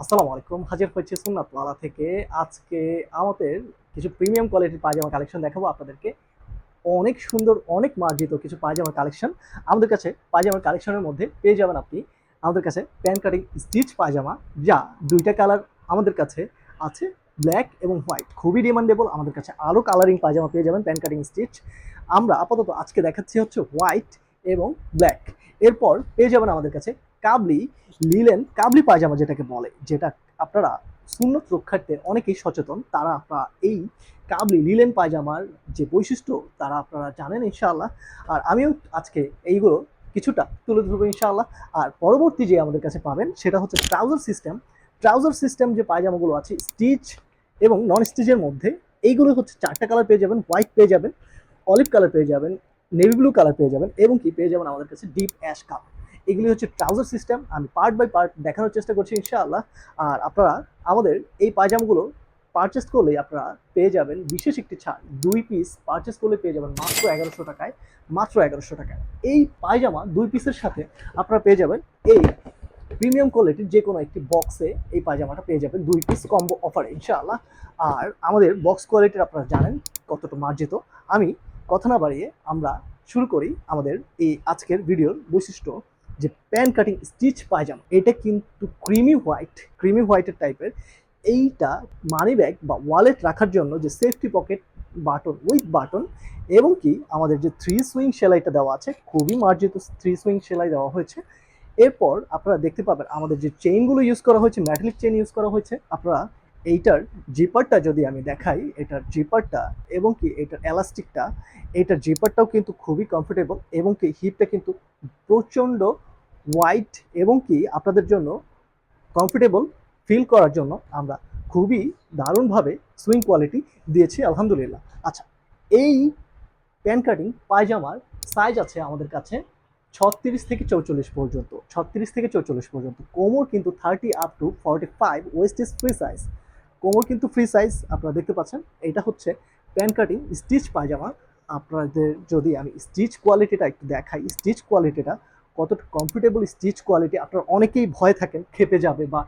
আসসালামু আলাইকুম, হাজির হয়েছে সুন্নাতওয়ালা থেকে। আজকে আমাদের কিছু প্রিমিয়াম কোয়ালিটির পায়জামা কালেকশন দেখাবো আপনাদেরকে। অনেক সুন্দর, অনেক মার্জিত কিছু পায়জামা কালেকশন আমাদের কাছে পায়জামার কালেকশনের মধ্যে পেয়ে যাবেন আপনি আমাদের কাছে প্যান কাটিং স্টিচ পায়জামা, যা দুইটা কালার আমাদের কাছে আছে ব্ল্যাক এবং হোয়াইট খুবই ডিমান্ডেবল আমাদের কাছে আরও কালারিং পায়জামা পেয়ে যাবেন প্যান কাটিং স্টিচ আমরা আপাতত আজকে দেখাচ্ছি হচ্ছে হোয়াইট এবং ব্ল্যাক এরপর পেয়ে যাবেন আমাদের কাছে কাবলি লিলেন কাবলি পায়জামা যেটাকে বলে, যেটা আপনারা সুন্নত রক্ষার্থে অনেকেই সচেতন, তারা আপনারা এই কাবলি লিলেন পায়জামার যে বৈশিষ্ট্য, তারা আপনারা জানেন ইনশাআল্লাহ। আর আমিও আজকে এইগুলো কিছুটা তুলে ধরবো ইনশাআল্লাহ। আর পরবর্তী যে আমাদের কাছে পাবেন, সেটা হচ্ছে ট্রাউজার সিস্টেম। ট্রাউজার সিস্টেম যে পায়জামাগুলো আছে, স্টিচ এবং নন স্টিচের মধ্যে, এইগুলো হচ্ছে চারটা কালার পেয়ে যাবেন, হোয়াইট পেয়ে যাবেন, অলিভ কালার পেয়ে যাবেন, নেভি ব্লু কালার পেয়ে যাবেন এবং কি পেয়ে যাবেন আমাদের কাছে ডিপ অ্যাশ কালার। এগুলি হচ্ছে ট্রাউজার সিস্টেম আমি পার্ট বাই পার্ট দেখানোর চেষ্টা করছি ইনশাআল্লাহ। আর আপনারা আমাদের এই পায়জামাগুলো পারচেস করলে আপনারা পেয়ে যাবেন বিশেষ একটি ছাড়, দুই পিস পারচেস করলে পেয়ে যাবেন মাত্র এগারোশো টাকায়, মাত্র এগারোশো টাকায়। এই পায়জামা দুই পিসের সাথে আপনারা পেয়ে যাবেন এই প্রিমিয়াম কোয়ালিটির যে কোনো একটি বক্সে এই পায়জামাটা পেয়ে যাবেন দুই পিস কম্বো অফারে ইনশাআল্লাহ। আর আমাদের বক্স কোয়ালিটির আপনারা জানেন কতটা মার্জিত। আমি কথা না বাড়িয়ে আমরা শুরু করি আমাদের এই আজকের ভিডিওর বৈশিষ্ট্য। যে প্যান কাটিং স্টিচ পায়জামা, এটা কিন্তু ক্রিমি হোয়াইট ক্রিমি হোয়াইটের টাইপের এইটা মানি ব্যাগ বা ওয়ালেট রাখার জন্য যে safety pocket button with button এবং কি আমাদের যে থ্রি সুইং সেলাইটা দেওয়া আছে, খুবই মার্জিত থ্রি সুইং সেলাই দেওয়া হয়েছে। এরপর আপনারা দেখতে পাবেন আমাদের যে চেইনগুলো ইউজ করা হয়েছে ম্যাটালিক চেইন ইউজ করা হয়েছে, আপনারা এইটার জিপারটা যদি আমি দেখাই, এটার জিপারটা এবং কি এটার এলাস্টিকটা, এটার জিপারটাও কিন্তু খুবই কমফোর্টেবল এবং কি হিপটা কিন্তু প্রচণ্ড হোয়াইট এবং কি আপনাদের জন্য কমফোর্টেবল ফিল করার জন্য আমরা খুবই দারুণভাবে সুইং কোয়ালিটি দিয়েছি, আলহামদুলিল্লাহ। আচ্ছা এই প্যান কাটিং পায়জামার সাইজ আছে আমাদের কাছে ছত্রিশ থেকে চৌচল্লিশ পর্যন্ত, ছত্রিশ থেকে চৌচল্লিশ পর্যন্ত। কোমর কিন্তু thirty up to forty five waist is free size কোমর কিন্তু ফ্রি সাইজ আপনারা দেখতে পাচ্ছেন। এটা হচ্ছে প্যান কাটিং স্টিচ পায়জামা। আপনাদের যদি আমি স্টিচ কোয়ালিটিটা একটু দেখাই স্টিচ কোয়ালিটিটা কতটা কমফোর্টেবল স্টিচ কোয়ালিটি আপনারা অনেকেই ভয় থাকেন খেপে যাবে বা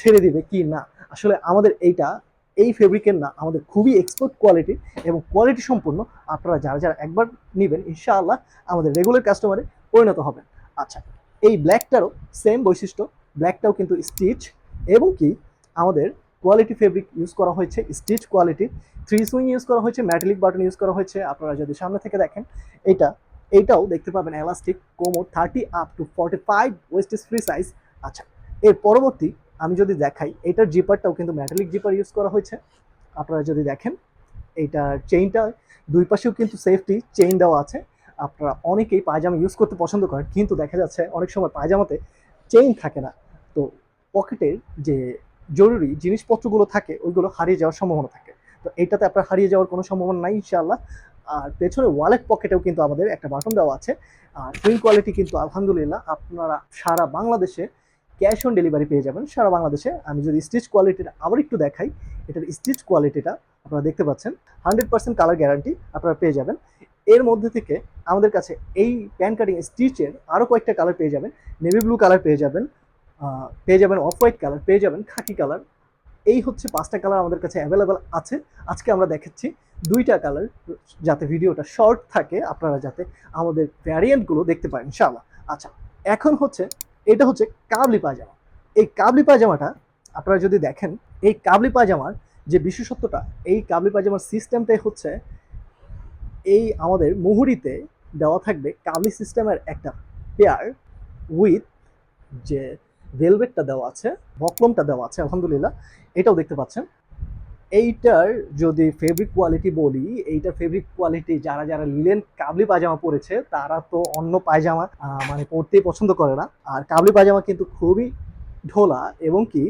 ছেড়ে দিবে কি না। আসলে আমাদের এইটা, এই ফেব্রিকের না, আমাদের খুবই এক্সপোর্ট কোয়ালিটি এবং কোয়ালিটি সম্পূর্ণ আপনারা যারা যারা একবার নেবেন, ইনশাআল্লাহ আমাদের রেগুলার কাস্টমারে পরিণত হবেন। আচ্ছা এই ব্ল্যাকটারও সেম বৈশিষ্ট্য। ব্ল্যাকটাও কিন্তু স্টিচ এবং কি? আমাদের কোয়ালিটি ফেব্রিক ইউজ করা হয়েছে stitch quality three sewing use করা হয়েছে ম্যাটালিক বাটন ইউজ করা হয়েছে। আপনারা যদি সামনে থেকে দেখেন এটা এইটাও দেখতে পাবেন এলাস্টিক কোমর thirty up to forty five waist free size আচ্ছা এর পরবর্তী আমি যদি দেখাই এটার জিপারটাও কিন্তু ম্যাটালিক জিপার ইউজ করা হয়েছে। আপনারা যদি দেখেন, এইটার চেইনটা দুই পাশেও কিন্তু সেফটি চেইন দেওয়া আছে। আপনারা অনেকেই পায়জামা ইউজ করতে পছন্দ করেন, কিন্তু দেখা যাচ্ছে অনেক সময় পায়জামাতে চেইন থাকে না। তো পকেটের যে জরুরি জিনিসপত্রগুলো থাকে, ওইগুলো হারিয়ে যাওয়ার সম্ভাবনা থাকে। তো এইটাতে আপনার হারিয়ে যাওয়ার কোনো সম্ভাবনা নাই, ইনশাআল্লাহ। আর পেছনে ওয়ালেট পকেটেও কিন্তু আমাদের একটা বাটন দেওয়া আছে। আর প্রিন্ট কোয়ালিটি কিন্তু আলহামদুলিল্লাহ আপনারা সারা বাংলাদেশে ক্যাশ অন ডেলিভারি পেয়ে যাবেন। সারা বাংলাদেশে আমি যদি স্টিচ কোয়ালিটিটা আবার একটু দেখাই, এটার স্টিচ কোয়ালিটিটা আপনারা দেখতে পাচ্ছেন। হান্ড্রেড পার্সেন্ট কালার গ্যারান্টি আপনারা পেয়ে যাবেন। এর মধ্যে থেকে আমাদের কাছে এই প্যান কাটিং স্টিচের আরও কয়েকটা কালার পেয়ে যাবেন। নেভি ব্লু কালার পেয়ে যাবেন। পেয়ে যাবেন অফ হোয়াইট কালার, পেয়ে যাবেন খাকি কালার। এই হচ্ছে পাঁচটা কালার আমাদের কাছে অ্যাভেলেবেল আছে। আজকে আমরা দেখাচ্ছি দুইটা কালার, যাতে ভিডিওটা শর্ট থাকে, আপনারা যাতে আমাদের ভ্যারিয়েন্টগুলো দেখতে পারেন, ইনশাআল্লাহ। আচ্ছা এখন হচ্ছে, এটা হচ্ছে কাবলি পায়জামা। এই কাবলি পায়জামাটা, আপনারা যদি দেখেন, এই কাবলি পায়জামার যে বিশেষত্বটা, এই কাবলি পায়জামার সিস্টেমটাই হচ্ছে, এই আমাদের মুহুরিতে দেওয়া থাকবে কাবলি সিস্টেমের একটা পেয়ার উইথ যে ভেলভেটটা দেওয়া আছে, বকলমটা দেওয়া আছে, আলহামদুলিল্লাহ। এটাও দেখতে পাচ্ছেন। এইটার যদি ফেব্রিক কোয়ালিটি বলি, এইটার ফেব্রিক কোয়ালিটি যারা যারা লিলেন কাবলি পায়জামা পরেছে, তারা তো অন্য পায়জামা মানে পরতেই পছন্দ করে না। আর কাবলি পায়জামা কিন্তু খুবই ঢোলা এবং কি,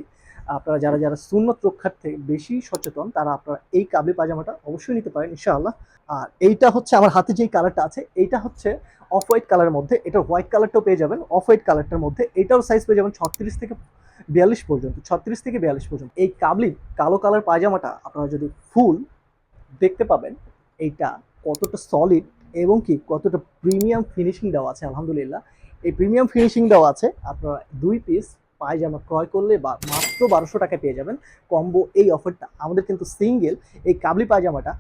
আপনারা যারা যারা সুন্নত রক্ষার্থে বেশি সচেতন, তারা আপনারা এই কাবলি পায়জামাটা অবশ্যই নিতে পারেন, ইনশাআল্লাহ। আর এইটা হচ্ছে আমার হাতে যেই কালারটা আছে, এইটা হচ্ছে অফ হোয়াইট কালারের মধ্যে, এটার হোয়াইট কালারটাও পেয়ে যাবেন। অফ হোয়াইট কালারটার মধ্যে এটাও সাইজ পেয়ে যাবেন ছত্রিশ থেকে বিয়াল্লিশ পর্যন্ত, ছত্রিশ থেকে বিয়াল্লিশ পর্যন্ত। এই কাবলি কালো কালার পায়জামাটা আপনারা যদি ফুল দেখতে পাবেন, এইটা কতটা সলিড এবং কি কতটা প্রিমিয়াম ফিনিশিং দেওয়া আছে, আলহামদুলিল্লাহ। এই প্রিমিয়াম ফিনিশিং দেওয়া আছে, আপনারা দুই পিস পায়জামা ক্রয় করলে বা মাত্র বারোশো টাকায় পেয়ে যাবেন। কম্বো এই অফারটা আমাদের কিন্তু সিঙ্গেল এই কাবলি পায়জামাটা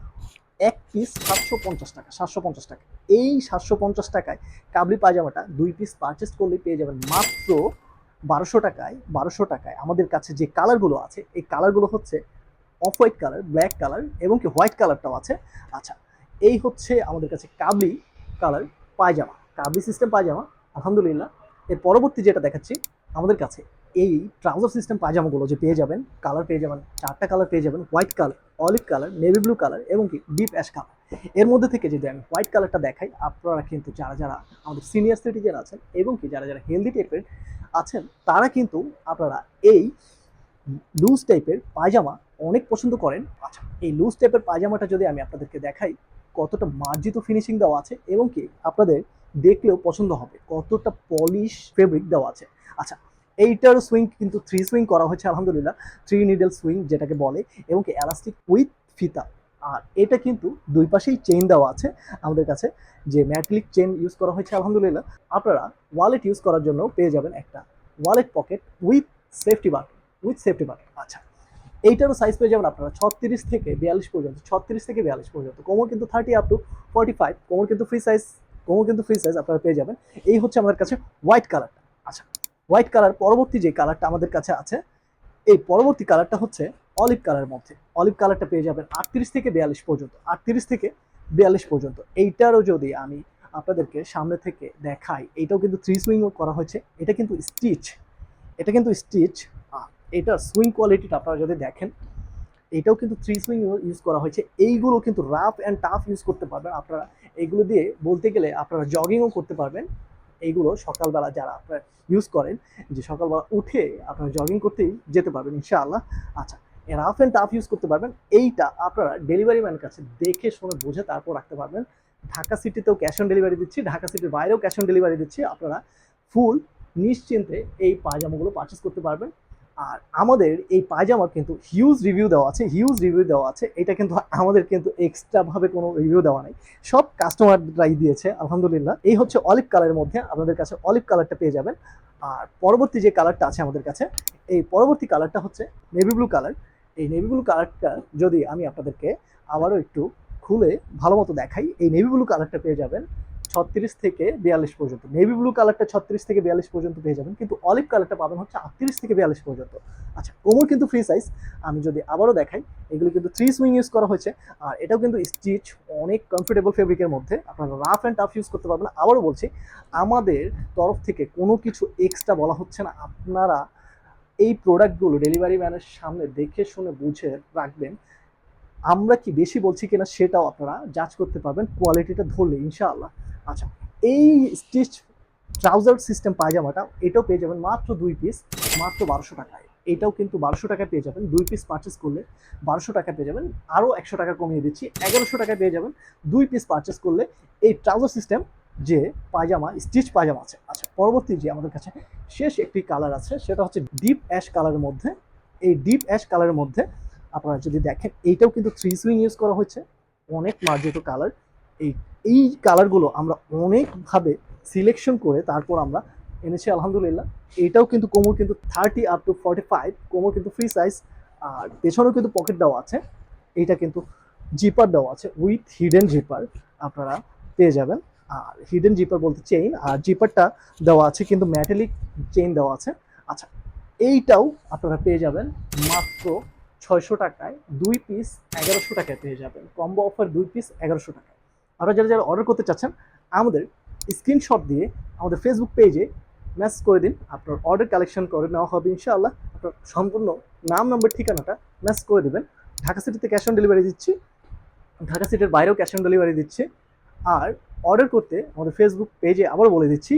এক পিস সাতশো পঞ্চাশ টাকা, সাতশো পঞ্চাশ টাকা। এই সাতশো পঞ্চাশ টাকায় কাবলি পায়জামাটা দুই পিস পারচেস করলে পেয়ে যাবেন মাত্র বারোশো টাকায় বারোশো টাকায়। আমাদের কাছে যে কালারগুলো আছে, এই কালারগুলো হচ্ছে off white colour black colour এবং কি হোয়াইট কালারটাও আছে। আচ্ছা এই হচ্ছে আমাদের কাছে কাবলি কালার পায়জামা, কাবলি সিস্টেম পায়জামা, আলহামদুলিল্লাহ। এর পরবর্তী যেটা দেখাচ্ছি, আমাদের কাছে এই ট্রাউজার সিস্টেম পায়জামাগুলো যে পেয়ে যাবেন কালার পেয়ে যাবেন, চারটা কালার পেয়ে যাবেন white colour olive colour navy blue colour এবং কি ডিপ অ্যাশ কালারের মধ্যে থেকে যদি আমি হোয়াইট কালারটা দেখাই, আপনারা কিন্তু যারা যারা আমাদের সিনিয়র সিটিজেন আছেন এবং কি যারা যারা হেলদি টাইপের আছেন, তারা কিন্তু আপনারা এই লুজ টাইপের পায়জামা অনেক পছন্দ করেন। আচ্ছা এই লুজ টাইপের পায়জামাটা যদি আমি আপনাদেরকে দেখাই, কতটা মার্জিত ফিনিশিং দেওয়া আছে এবং কি আপনাদের দেখলেও পছন্দ হবে, কতটা পলিশ ফেব্রিক দেওয়া আছে। আচ্ছা এইটার সুইং কিন্তু থ্রি সুইং করা হয়েছে, আলহামদুলিল্লাহ। থ্রি নিডল সুইং যেটাকে বলে, এবং কি এলাস্টিক উইথ ফিতা আর এটা কিন্তু দুই পাশেই চেইন দেওয়া আছে আমাদের কাছে, যে ম্যাটলিক চেন ইউজ করা হয়েছে, আলহামদুলিল্লাহ। আপনারা ওয়ালেট ইউজ করার জন্য পেয়ে যাবেন একটা wallet pocket with safety button with safety button আচ্ছা এইটারও সাইজ পেয়ে যাবেন আপনারা ছত্রিশ থেকে বিয়াল্লিশ পর্যন্ত, ছত্রিশ থেকে বিয়াল্লিশ পর্যন্ত। কোমর কিন্তু thirty up to forty five কোমর কিন্তু ফ্রি সাইজ কোমর কিন্তু ফ্রি সাইজ আপনারা পেয়ে যাবেন। এই হচ্ছে আমাদের কাছে হোয়াইট কালারটা আচ্ছা হোয়াইট কালার পরবর্তী যে কালারটা আমাদের কাছে আছে, এই পরবর্তী কালারটা হচ্ছে অলিভ কালারের মধ্যে। অলিভ কালারটা পেয়ে যাবেন আটত্রিশ থেকে বিয়াল্লিশ পর্যন্ত, আটত্রিশ থেকে বিয়াল্লিশ পর্যন্ত। এইটারও যদি আমি আপনাদেরকে সামনে থেকে দেখাই, এটাও কিন্তু থ্রি সুইংও করা হয়েছে। এটা কিন্তু স্টিচ এটা কিন্তু স্টিচ এটার সুইং কোয়ালিটিটা আপনারা যদি দেখেন, এটাও কিন্তু থ্রি সুইং ইউজ করা হয়েছে। এইগুলো কিন্তু রাফ অ্যান্ড টাফ ইউজ করতে পারবেন। আপনারা এইগুলো দিয়ে বলতে গেলে আপনারা জগিংও করতে পারবেন। এইগুলো সকালবেলা যারা আপনারা ইউজ করেন, যে সকালবেলা উঠে আপনারা জগিং করতেই যেতে পারবেন, ইনশাআল্লাহ। আচ্ছা রাফ অ্যান্ড টাফ ইউজ করতে পারবেন। এইটা আপনারা ডেলিভারি ম্যানের কাছে দেখে, শুনে, বুঝে তারপর রাখতে পারবেন। ঢাকা সিটিতেও ক্যাশ অন ডেলিভারি দিচ্ছি, ঢাকা সিটির বাইরেও ক্যাশ অন ডেলিভারি দিচ্ছি। আপনারা ফুল নিশ্চিন্তে এই পায়জামাগুলো পারচেস করতে পারবেন। আর আমাদের এই পায়জামার কিন্তু হিউজ রিভিউ দেওয়া আছে হিউজ রিভিউ দেওয়া আছে। এটা কিন্তু আমাদের কিন্তু এক্সট্রাভাবে কোনো রিভিউ দেওয়া নেই। সব কাস্টমাররাই দিয়েছে, আলহামদুলিল্লাহ। এই হচ্ছে অলিভ কালারের মধ্যে আপনাদের কাছে অলিভ কালারটা পেয়ে যাবেন। আর পরবর্তী যে কালারটা আছে আমাদের কাছে, এই পরবর্তী কালারটা হচ্ছে নেভি ব্লু কালার এই নেভি ব্লু কালারটা যদি আমি আপনাদেরকে আবারও একটু খুলে ভালো মতো দেখাই, এই নেভি ব্লু কালারটা পেয়ে যাবেন। ছত্রিশ থেকে বিয়াল্লিশ পর্যন্ত। নেভি ব্লু কালারটা ছত্রিশ থেকে বিয়াল্লিশ পর্যন্ত পেয়ে যাবেন, কিন্তু অলিভ কালারটা পাবেন হচ্ছে আটত্রিশ থেকে বিয়াল্লিশ পর্যন্ত। আচ্ছা কোমর কিন্তু ফ্রি সাইজ আমি যদি আবারও দেখাই, এগুলো কিন্তু থ্রি সুইং ইউজ করা হয়েছে, আর এটাও কিন্তু স্টিচ অনেক কমফোর্টেবল ফেব্রিকের মধ্যে। আপনারা রাফ অ্যান্ড টাফ ইউজ করতে পারবেন। আবারও বলছি, আমাদের তরফ থেকে কোনো কিছু এক্সট্রা বলা হচ্ছে না। আপনারা এই প্রোডাক্টগুলো ডেলিভারি ম্যানের সামনে দেখে শুনে বুঝে রাখবেন, আমরা কি বেশি বলছি কিনা সেটাও আপনারা জাজ করতে পারবেন। কোয়ালিটিটা ধরলে, ইনশাআল্লাহ। আচ্ছা এই স্টিচ ট্রাউজার সিস্টেম পায়জামাটা, এটাও পেয়ে যাবেন মাত্র দুই পিস মাত্র বারোশো টাকায়। এটাও কিন্তু বারোশো টাকায় পেয়ে যাবেন, দুই পিস পারচেস করলে বারোশো টাকা পেয়ে যাবেন। আরও একশো টাকা কমিয়ে দিচ্ছি, এগারোশো টাকায় পেয়ে যাবেন, দুই পিস পারচেস করলে এই ট্রাউজার সিস্টেম যে পায়জামা স্টিচ পায়জামা আছে। আচ্ছা পরবর্তী যে আমাদের কাছে শেষ একটি কালার আছে, সেটা হচ্ছে ডিপ অ্যাশ কালারের মধ্যে। এই ডিপ অ্যাশ কালারের মধ্যে আপনারা যদি দেখেন, এইটাও কিন্তু থ্রি সুইং ইউজ করা হয়েছে। অনেক মার্জিত কালার এই এই কালারগুলো আমরা অনেকভাবে সিলেকশন করে তারপর আমরা এনেছি, আলহামদুলিল্লাহ। এইটাও কিন্তু কোমর কিন্তু thirty up to forty five কোমর কিন্তু ফ্রি সাইজ আর পেছনেও কিন্তু পকেট দেওয়া আছে। এইটা কিন্তু জিপার দেওয়া আছে উইথ হিডেন জিপার আপনারা পেয়ে যাবেন। আর হিডেন জিপার বলতে চেইন আর জিপারটা দেওয়া আছে কিন্তু ম্যাটেলিক চেইন দেওয়া আছে। আচ্ছা এইটাও আপনারা পেয়ে যাবেন মাত্র ছয়শো টাকায়, দুই পিস এগারোশো টাকায় পেয়ে যাবেন। কম্বো অফার দুই পিস এগারোশো টাকায়। আপনারা যারা যারা অর্ডার করতে চাচ্ছেন, আমাদের স্ক্রিনশট দিয়ে আমাদের ফেসবুক পেজে মেসেজ করে দিন। আপনার অর্ডার কালেকশন করে নেওয়া হবে ইনশাআল্লাহ। আপনার সম্পূর্ণ নাম নম্বর ঠিকানাটা মেসেজ করে দেবেন। ঢাকা সিটিতে ক্যাশ অন ডেলিভারি দিচ্ছি। ঢাকা সিটির বাইরেও ক্যাশ অন ডেলিভারি দিচ্ছে। আর অর্ডার করতে আমাদের ফেসবুক পেজে আবার বলে দিচ্ছি,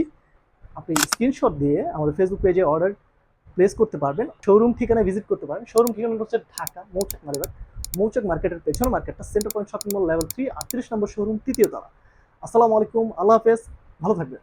আপনি স্ক্রিনশট দিয়ে আমাদের ফেসবুক পেজে অর্ডার প্লেস করতে পারবেন। শোরুম ঠিকানায় ভিজিট করতে পারেন। শোরুম ঠিকানা হচ্ছে ঢাকা, মৌচাক মার্কেট মৌচাক মার্কেটের পেছন মার্কেটটা centre point shopping mall level three আটত্রিশ নম্বর শোরুম তৃতীয় তলা। আসসালামু আলাইকুম, আল্লাহ হাফেজ, ভালো থাকবেন।